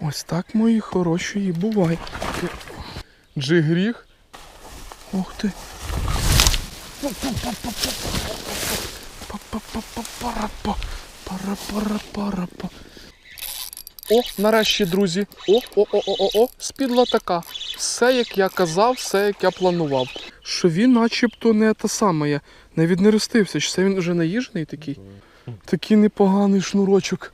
Ось так, мої хороші, і буває. Джигріг. Ух ти. О, нарешті, друзі. О, о, о, о, о, о, спідла така. Все, як я казав, все, як я планував. Що він начебто не те саме. Я навіть не ростився. Чи це він вже наїжений такий? Такий непоганий шнурочок.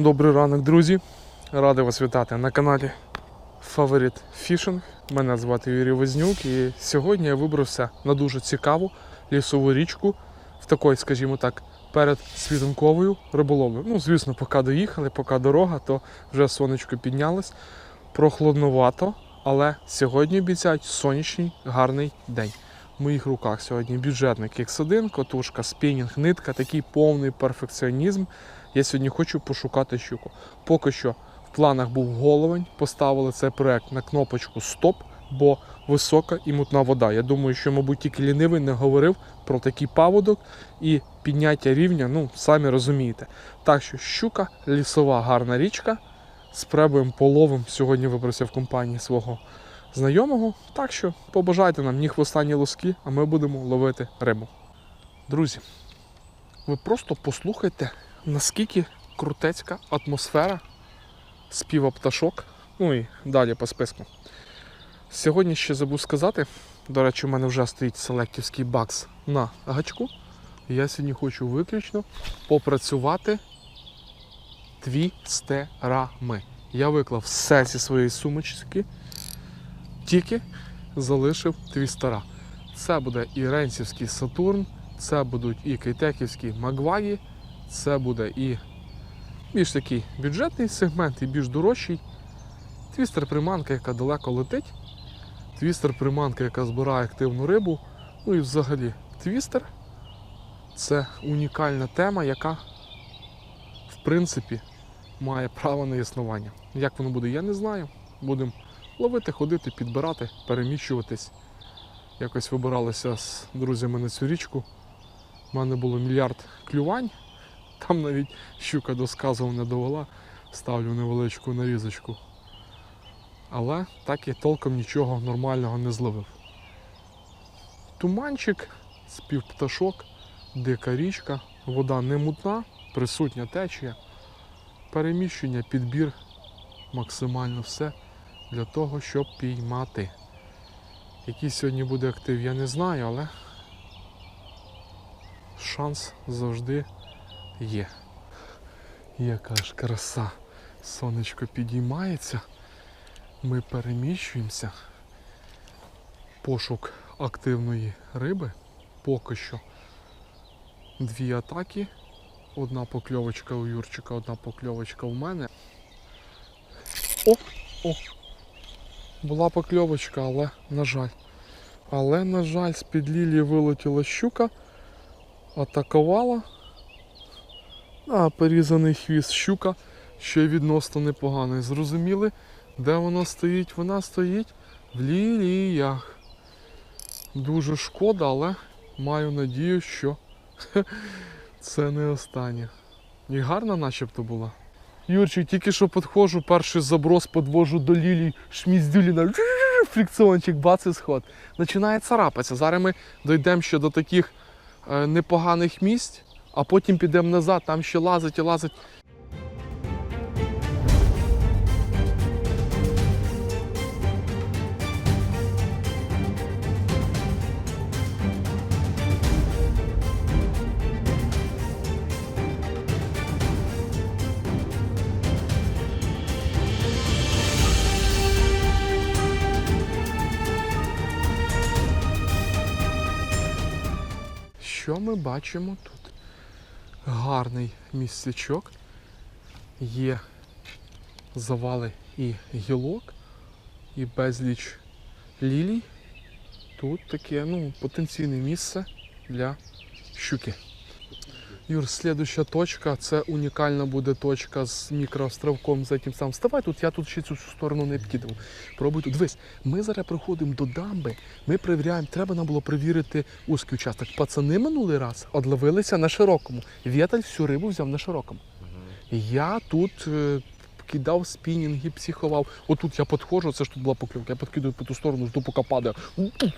Добрий ранок, друзі. Радий вас вітати на каналі Фаворит Фішинг. Мене звати Юрій Вознюк і сьогодні я вибрався на дуже цікаву лісову річку в такої, скажімо так, перед світанковою риболовлею. Ну, звісно, поки доїхали, поки дорога, то вже сонечко піднялось. Прохладновато, але сьогодні обіцяють сонячний гарний день. В моїх руках сьогодні бюджетник X1, котушка, спінінг, нитка, такий повний перфекціонізм. Я сьогодні хочу пошукати щуку. Поки що в планах був головень, поставили цей проект на кнопочку Стоп, бо висока і мутна вода. Я думаю, що, мабуть, тільки лінивий не говорив про такий паводок і підняття рівня, ну, самі розумієте. Так що щука, лісова гарна річка. З пребоєм половим сьогодні вибрався в компанії свого знайомого. Так що побажайте нам ні хвоста, ні лоски, а ми будемо ловити рибу. Друзі, ви просто послухайте, наскільки крутецька атмосфера співа пташок. Ну і далі по списку. Сьогодні ще забув сказати, до речі, у мене вже стоїть селектівський бакс на гачку. Я сьогодні хочу виключно попрацювати твістерами. Я виклав все зі своєї сумочки, тільки залишив твістера. Це буде і Ренсівський Сатурн, це будуть і Кейтеківські Магваї, це буде і більш такий бюджетний сегмент, і більш дорожчий. Твістер приманка, яка далеко летить. Твістер приманка, яка збирає активну рибу. Ну і взагалі твістер це унікальна тема, яка в принципі має право на існування. Як воно буде, я не знаю. Будемо ловити, ходити, підбирати, переміщуватись. Якось вибиралися з друзями на цю річку. У мене було мільярд клювань. Там навіть щука до сказу не довела, ставлю невеличку нарізочку. Але так і толком нічого нормального не зловив. Туманчик, спів пташок, дика річка, вода не мутна, присутня течія, переміщення, підбір, максимально все для того, щоб піймати. Який сьогодні буде актив, я не знаю, але шанс завжди є. Яка ж краса. Сонечко підіймається. Ми переміщуємося. Пошук активної риби. Поки що дві атаки. Одна покльовочка у Юрчика, одна покльовочка у мене. О! О! Була покльовочка, але на жаль. Але, на жаль, з-під лілії вилетіла щука, атакувала. А перерізаний хвіст щука ще відносно непоганий. Зрозуміли, де вона стоїть? Вона стоїть в ліліях. Дуже шкода, але маю надію, що це не останнє. І гарна начебто була. Юрчик, тільки що підходжу, перший заброс підвожу до лілій, шміздюліна, фрикціончик, бац і сход. Починає царапатися. Зараз ми дійдемо ще до таких е, непоганих місць, а потім підемо назад, там ще лазить і лазить. Що ми бачимо тут? Гарний місцячок. Є завали і гілок, і безліч лілій. Тут таке ну, потенційне місце для щуки. Юр, слідуща точка це унікальна буде точка з мікроостровком за тим сам. Вставай тут, я тут ще цю сторону не підкидав. Пробуй тут. Дивись, ми зараз приходимо до дамби, ми перевіряємо, треба нам було перевірити узкий участок. Пацани минулий раз одловилися на широкому. Вєталь всю рибу взяв на широкому. Я тут е, кидав спінінги, психовав. Отут я підходжу, це ж тут була покльовка, я підкидаю по ту сторону, жду, поки падає.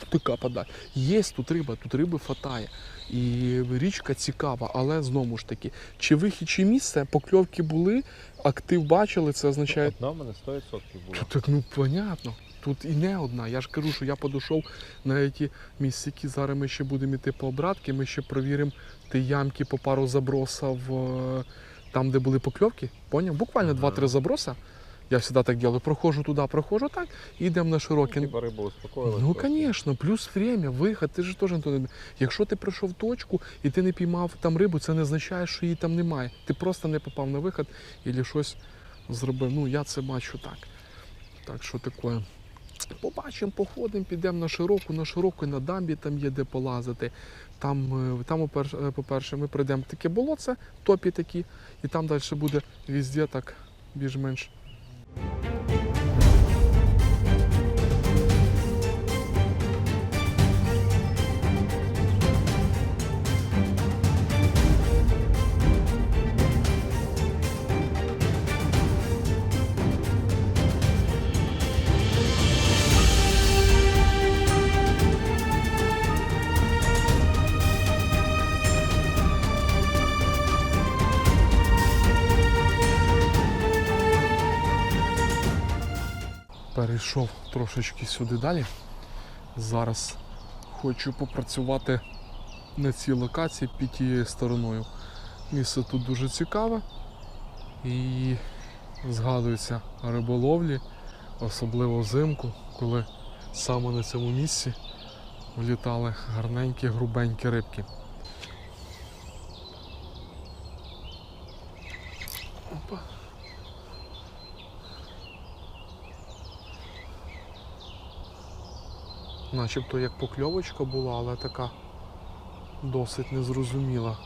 Така падає. Є тут риба, тут риби фатає. І річка цікава, але знову ж таки, чи вихід, чи місце, покльовки були, актив бачили, це означає. Одна в мене 100% була. Так, ну понятно. Тут і не одна. Я ж кажу, що я подійшов на ті місцяки. Зараз ми ще будемо йти по обратки, ми ще провіримо ті ямки по пару забросів е, там, де були покльовки. Поняв? Буквально Ага. два-три заброса. Я завжди так роблю. Проходжу туди, проходжу так, і йдемо на широкі. Хіба риба успокоїлась? Ну, звісно, плюс время, виход, ти ж теж не. Якщо ти пройшов точку і ти не піймав там рибу, це не означає, що її там немає. Ти просто не попав на виход і щось зробив. Ну, я це бачу так. Так що таке. Побачимо, походимо, підемо на широку, на широку, на дамбі там є де полазити. Там, е, там е, по-перше, ми прийдемо таке болоце, топі такі, і там далі буде візде так більш-менш перейшов трошечки сюди далі. Зараз хочу попрацювати на цій локації під тією стороною. Місце тут дуже цікаве і згадується риболовлі, особливо взимку, коли саме на цьому місці влітали гарненькі, грубенькі рибки. Начебто як покльовочка була, але така досить незрозуміла.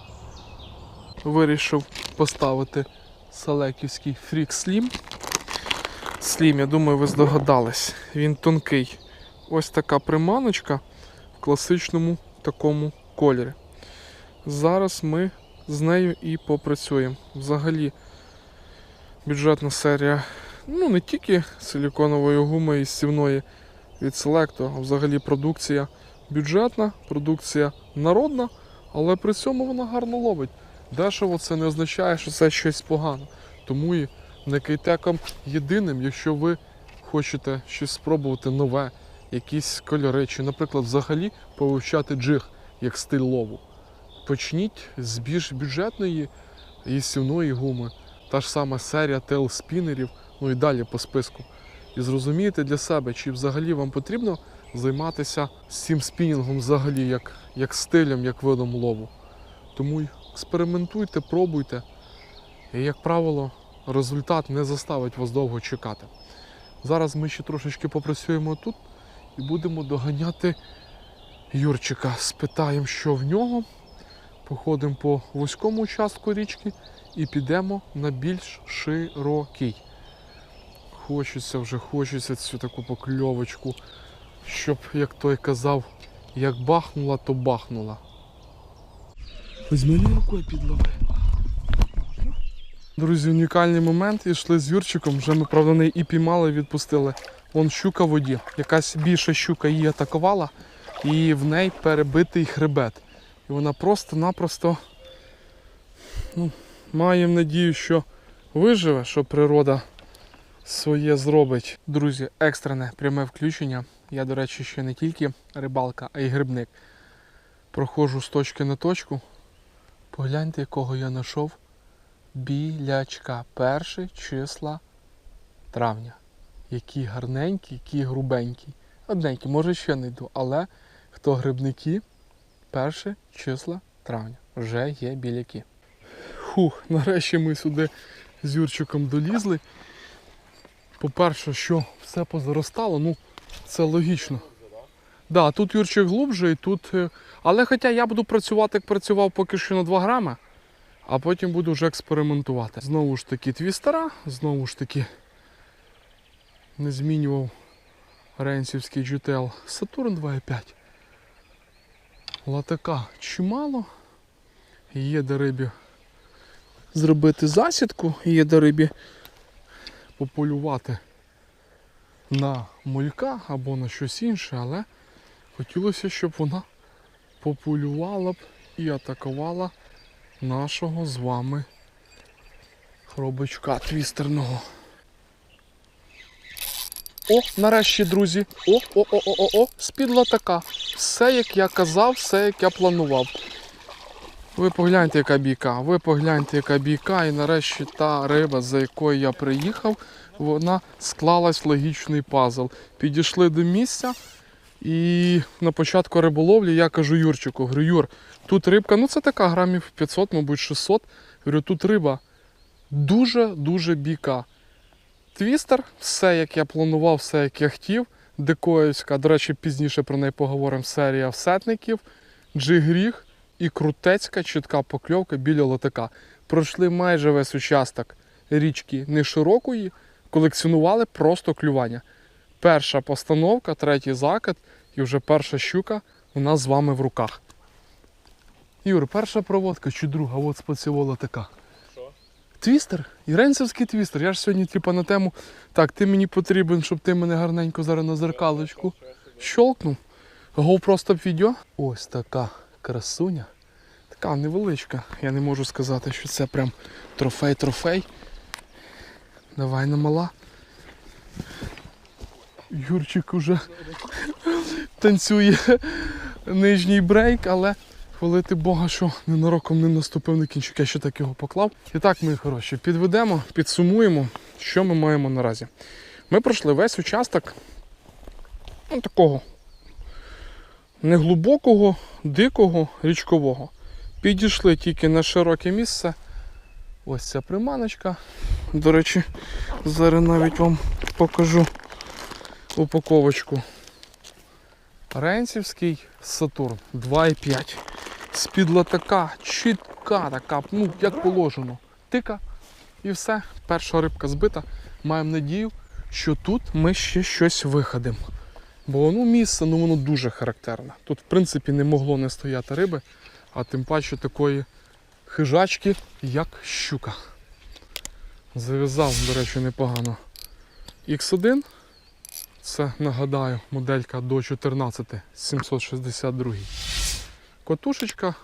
Вирішив поставити салеківський фрік слім. Слім, я думаю, ви здогадались. Він тонкий. Ось така приманочка в класичному такому кольорі. Зараз ми з нею і попрацюємо. Взагалі бюджетна серія, ну не тільки силіконової гуми і стівної від Selecto, взагалі продукція бюджетна, продукція народна, але при цьому вона гарно ловить. Дешево це не означає, що це щось погано. Тому і не кейтеком єдиним, якщо ви хочете щось спробувати нове, якісь кольори, чи, наприклад, взагалі повивчати джиг як стиль лову. Почніть з більш бюджетної і сівної гуми. Та ж сама серія тейл-спінерів, ну і далі по списку і зрозумієте для себе, чи взагалі вам потрібно займатися цим спінінгом взагалі як, як стилем, як видом лову. Тому експериментуйте, пробуйте. І, як правило, результат не заставить вас довго чекати. Зараз ми ще трошечки попрацюємо тут і будемо доганяти Юрчика. Спитаємо, що в нього. Походимо по вузькому участку річки і підемо на більш широкий. Хочеться вже, хочеться цю таку покльовочку, щоб, як той казав, як бахнула, то бахнула. Візьми рукою підлови. Друзі, унікальний момент. Ішли з Юрчиком, вже ми, правда, не і піймали, відпустили. Вон щука в воді. Якась більша щука її атакувала, і в неї перебитий хребет. І вона просто-напросто ну, маємо надію, що виживе, що природа своє зробить. Друзі, екстрене пряме включення. Я, до речі, ще не тільки рибалка, а й грибник. Проходжу з точки на точку. Погляньте, якого я знайшов білячка. Перші числа травня. Який гарненький, який грубенький. Одненький, може ще не йду, але хто грибники, перші числа травня. Вже є біляки. Хух, нарешті ми сюди з Юрчиком долізли. По-перше, що все позаростало, ну це логічно. Да, тут Юрчик глубже і тут. е, Але хоча я буду працювати, як працював поки що на 2 грами, а потім буду вже експериментувати. Знову ж таки твістера, знову ж таки не змінював Ренсівський GTL Saturn 2.5. Латака чимало. Є де рибі зробити засідку, є де рибі пополювати на мулька або на щось інше, але хотілося, щоб вона пополювала б і атакувала нашого з вами хробачка твістерного. О, нарешті, друзі. О, о, о, о, о, о, з-під латака. Все, як я казав, все, як я планував. Ви погляньте, яка бійка, ви погляньте, яка бійка, і нарешті та риба, за якою я приїхав, вона склалась в логічний пазл. Підійшли до місця, і на початку риболовлі я кажу Юрчику, говорю, Юр, тут рибка, ну це така грамів 500, мабуть, 600. Говорю, тут риба дуже-дуже бійка. Твістер, все як я планував, все як я хотів. Дикоївська, до речі, пізніше про неї поговоримо. Серія всетників, джигріг і крутецька чітка покльовка біля лотика. Пройшли майже весь участок річки не широкої, колекціонували просто клювання. Перша постановка, третій закид і вже перша щука у нас з вами в руках. Юр, перша проводка чи друга, от спецівола така. Що? Твістер, Іренцевський твістер. Я ж сьогодні, типа, на тему. Так, ти мені потрібен, щоб ти мене гарненько зараз на зеркалочку щолкнув. GoPro стоп відео. Ось така красуня. Така невеличка. Я не можу сказати, що це прям трофей-трофей. Давай на мала. Юрчик уже танцює нижній брейк, але хвалити Бога, що ненароком не наступив на кінчик, я ще так його поклав. І так, мої хороші, підведемо, підсумуємо, що ми маємо наразі. Ми пройшли весь участок ну, такого неглибокого, дикого, річкового. Підійшли тільки на широке місце. Ось ця приманочка. До речі, зараз навіть вам покажу упаковочку. Ренцівський Сатурн 2,5. З-під латака, чітка така, ну як положено. Тика і все. Перша рибка збита. Маємо надію, що тут ми ще щось виходимо. Бо ну, місце ну, воно дуже характерне. Тут, в принципі, не могло не стояти риби, а тим паче такої хижачки, як щука. Зав'язав, до речі, непогано. X1. Це, нагадаю, моделька до 14 762. Котушечка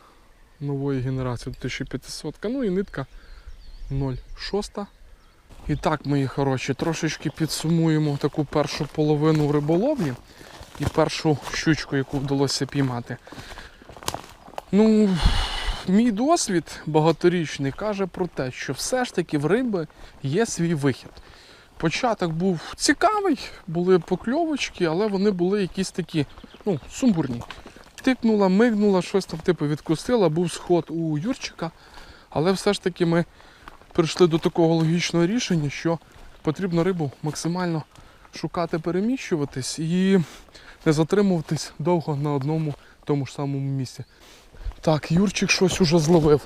нової генерації 1500, ну і нитка 0,6. І так, мої хороші, трошечки підсумуємо таку першу половину риболовні і першу щучку, яку вдалося піймати. Ну, мій досвід багаторічний каже про те, що все ж таки в риби є свій вихід. Початок був цікавий, були покльовочки, але вони були якісь такі, ну, сумбурні. Тикнула, мигнула, щось там типу відкусила, був сход у Юрчика, але все ж таки ми прийшли до такого логічного рішення, що потрібно рибу максимально шукати, переміщуватись і не затримуватись довго на одному тому ж самому місці. Так, Юрчик щось уже зловив.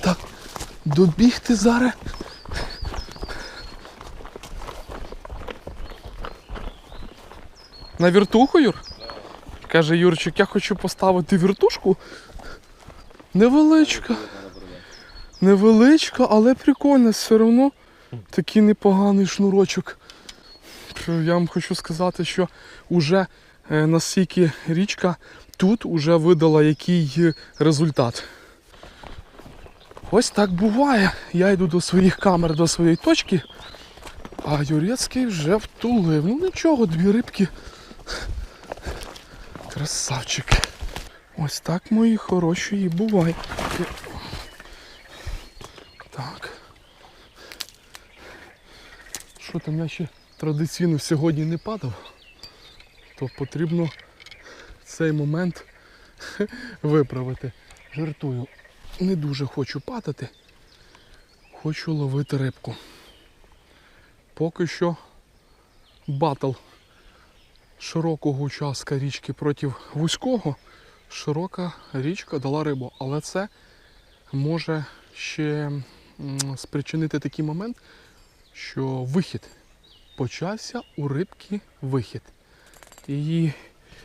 Так, добігти зараз. На віртуху, Юр? Каже Юрчик, я хочу поставити віртушку. Невеличка. Невеличка, але прикольна, все одно такий непоганий шнурочок. Я вам хочу сказати, що уже е, наскільки річка тут уже видала який е, результат. Ось так буває. Я йду до своїх камер, до своєї точки, а Юрецький вже втулив. Ну нічого, дві рибки. Красавчик. Ось так мої хороші і буває. Так. Що там я ще традиційно сьогодні не падав. то потрібно цей момент виправити. Жартую. Не дуже хочу падати. Хочу ловити рибку. Поки що батл широкого участка річки проти вузького. Широка річка дала рибу, але це може ще спричинити такий момент, що вихід почався у рибки вихід. І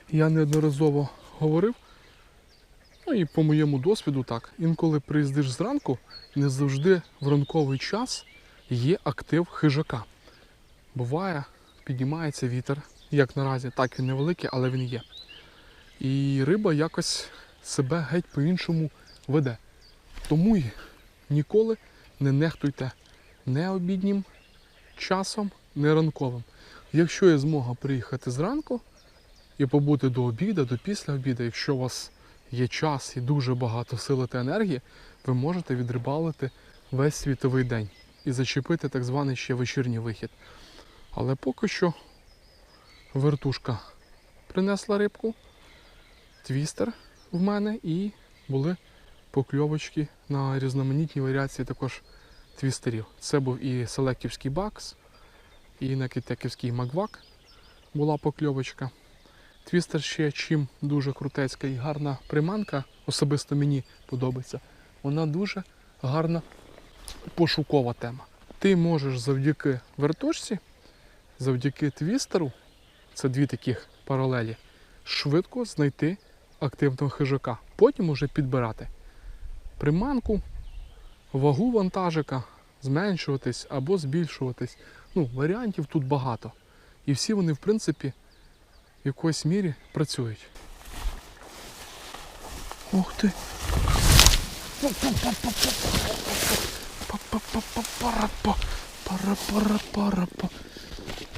я неодноразово говорив, ну і по моєму досвіду так, інколи приїздиш зранку, не завжди в ранковий час є актив хижака. Буває, піднімається вітер, як наразі, так він невеликий, але він є. І риба якось себе геть по-іншому веде. Тому й ніколи не нехтуйте не обіднім часом, не ранковим. Якщо є змога приїхати зранку і побути до обіду, до після обіду, якщо у вас є час і дуже багато сили та енергії, ви можете відрибалити весь світовий день і зачепити так званий ще вечірній вихід. Але поки що вертушка принесла рибку, твістер в мене і були покльовочки на різноманітні варіації також твістерів. Це був і селектівський бакс, і накитеківський маквак була покльовочка. Твістер ще чим дуже крутецька і гарна приманка, особисто мені подобається. Вона дуже гарна пошукова тема. Ти можеш завдяки вертушці, завдяки твістеру, це дві таких паралелі, швидко знайти активного хижака. Потім уже підбирати приманку, вагу вантажика, зменшуватись або збільшуватись. Ну, варіантів тут багато. І всі вони, в принципі, в якоїсь мірі працюють. Ух ти! Пара-пара-парапа.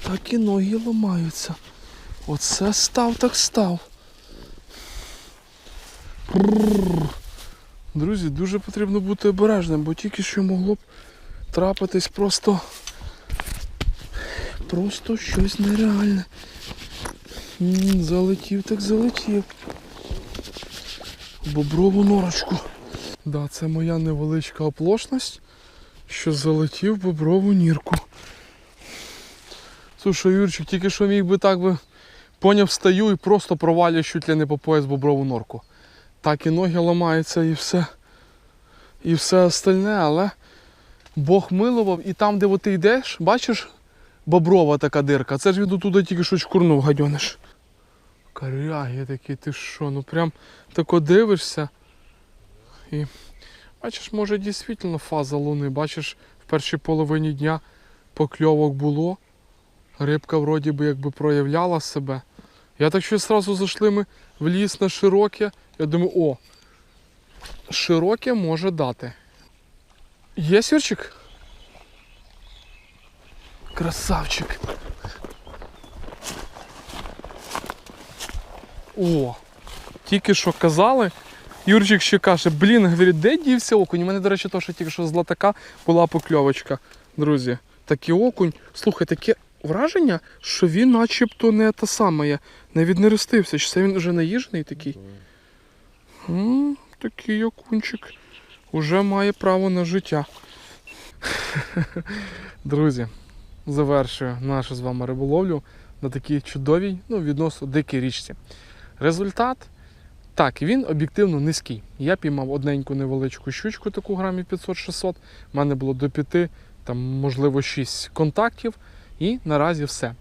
Так і ноги ламаються. Оце став, так став. Друзі, дуже потрібно бути обережним, бо тільки що могло б трапитись просто. Просто щось нереальне. Залетів, так залетів. Боброву норочку. Да, це моя невеличка оплошність, що залетів боброву нірку. Слушай, Юрчик, тільки що міг би так би поняв, стою і просто провалюю чуть ли не по пояс боброву норку. Так і ноги ламаються і все. І все остальне, але Бог милував, і там, де от ти йдеш, бачиш, боброва така дирка. Це ж він туди тільки що чкурнув, гадьониш. Коряги такі, ти що, ну прям тако дивишся. І бачиш, може дійсно фаза луни. Бачиш, в першій половині дня покльовок було. Рибка вроді би якби проявляла себе. Я так щось одразу зайшли ми в ліс на широке. Я думаю, о, широке може дати. Є сірчик? Красавчик. О, тільки що казали. Юрчик ще каже, блін, говорить, де дівся окунь? У мене, до речі, то, що тільки що з латака була покльовочка. Друзі, такий окунь. Слухай, таке враження, що він начебто не те саме, не віднерестився. Чи це він вже наїжений такий? М, такий окунчик уже має право на життя. Друзі, завершую нашу з вами риболовлю на такій чудовій, ну, відносно дикій річці. Результат. Так, він об'єктивно низький. Я піймав одненьку невеличку щучку, таку грамів 500-600. У мене було до 5, там, можливо, 6 контактів. І наразі все.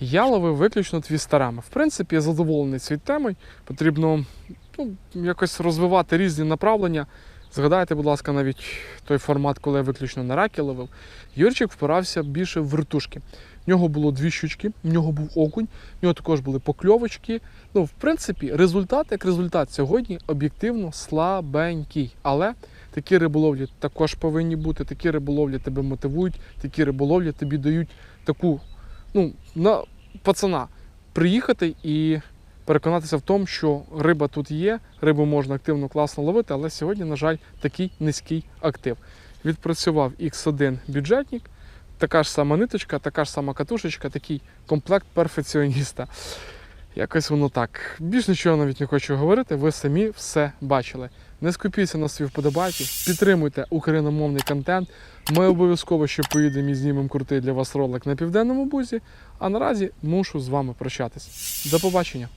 Я ловив виключно твістерами. В принципі, я задоволений цією темою. Потрібно ну, якось розвивати різні направлення. Згадайте, будь ласка, навіть той формат, коли я виключно на раки ловив. Юрчик впирався більше в вертушки. В нього було дві щучки, в нього був окунь, в нього також були покльовочки. Ну, в принципі, результат як результат сьогодні об'єктивно слабенький. Але такі риболовлі також повинні бути. Такі риболовлі тебе мотивують, такі риболовлі тобі дають таку, ну, на пацана приїхати і переконатися в тому, що риба тут є, рибу можна активно класно ловити, але сьогодні, на жаль, такий низький актив. Відпрацював X1 бюджетник, така ж сама ниточка, така ж сама катушечка, такий комплект перфекціоніста. Якось воно так. Більш нічого навіть не хочу говорити, ви самі все бачили. Не скупіться на свої вподобайки, підтримуйте україномовний контент. Ми обов'язково ще поїдемо і знімемо крутий для вас ролик на південному бузі. А наразі мушу з вами прощатись. До побачення!